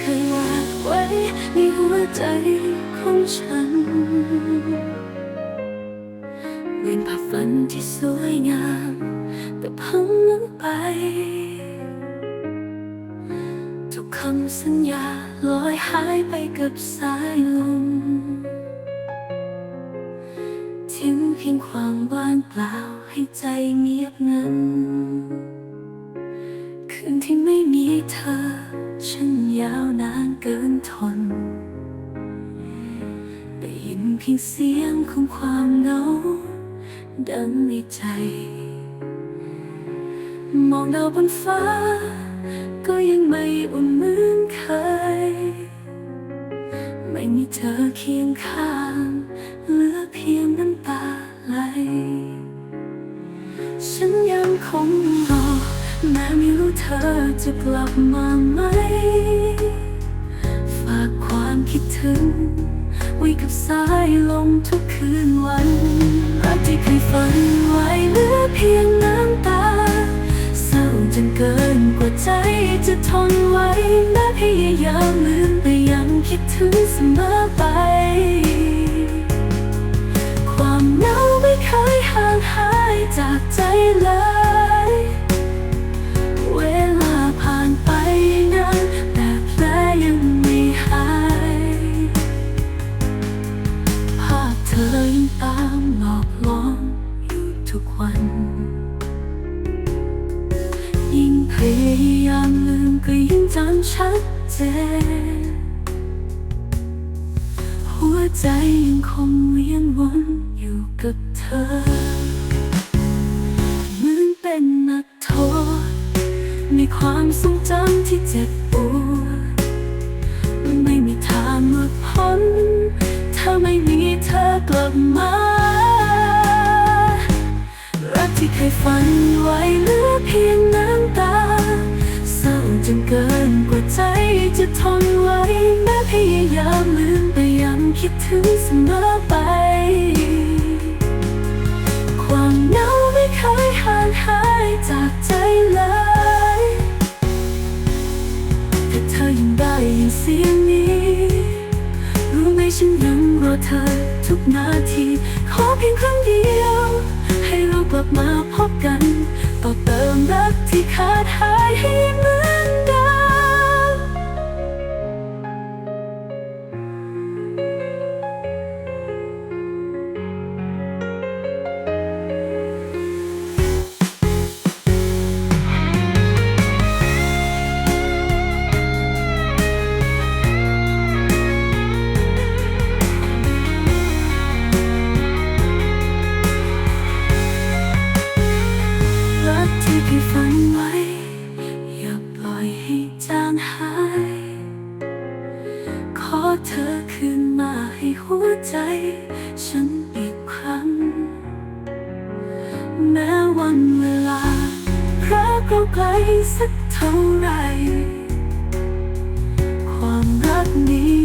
เคยวาดไว้ในหัวใจของฉันเหมือนภาพฝันที่สวยงาม แต่พังนั้นไป ทุกคำสัญญาลอยหายไปกับสายลมทิ้งเพียงความว่างเปล่าให้ใจเงียบงันคืนที่ไม่มีเธอ ฉันยาวนานเกินทน ได้ยินเพียงเสียงของความเหงา ดังในใจ มองดาวบนฟ้า ก็ยังไม่อุ่นเหมือนเคย ไม่มีเธอเคียงข้างเหลือเพียงน้ำตาไหล ฉันยังคงรอ แม้ไม่รู้เธอจะกลับมาไหม ฝากความคิดถึง ไว้กับสายลมทุกคืนวันรักที่เคยฝันไว้เหลือเพียงน้ำตาเศร้าจนเกินกว่าใจจะทนไว้แม้พยายามลืมแต่ยังคิดถึงเสมอไป ความเหงาไม่เคยห่างหายจากใจเลย ชัดเจน หัวใจยังคงเวียนวนอยู่กับเธอเหมือนเป็นนักโทษ ในความทรงจำที่เจ็บปวดไม่มีทางหลุดพ้น ถ้าไม่มีเธอกลับมา รักที่เคยฝันไว้เหลือเพียงน้ำตาเศร้า จะทนไว้แม้พยายามลืมแต่ยังคิดถึงเสมอไป ความเหงาไม่เคยห่างหายจากใจเลยแต่เธอยังได้ยินเสียงนี้ รู้ไหมฉันยังรอเธอทุกนาที ขอเพียงครั้งเดียว ให้เรากลับมาพบกัน ต่อเติมรักที่ขาดหายให้เมื ที่เคยฝันไว้ อย่าปล่อยให้จางหาย ขอเธอคืนมาให้หัวใจ ฉันอีกครั้ง แม้วันเวลารักเราไกลสักเท่าไหรความรักนี้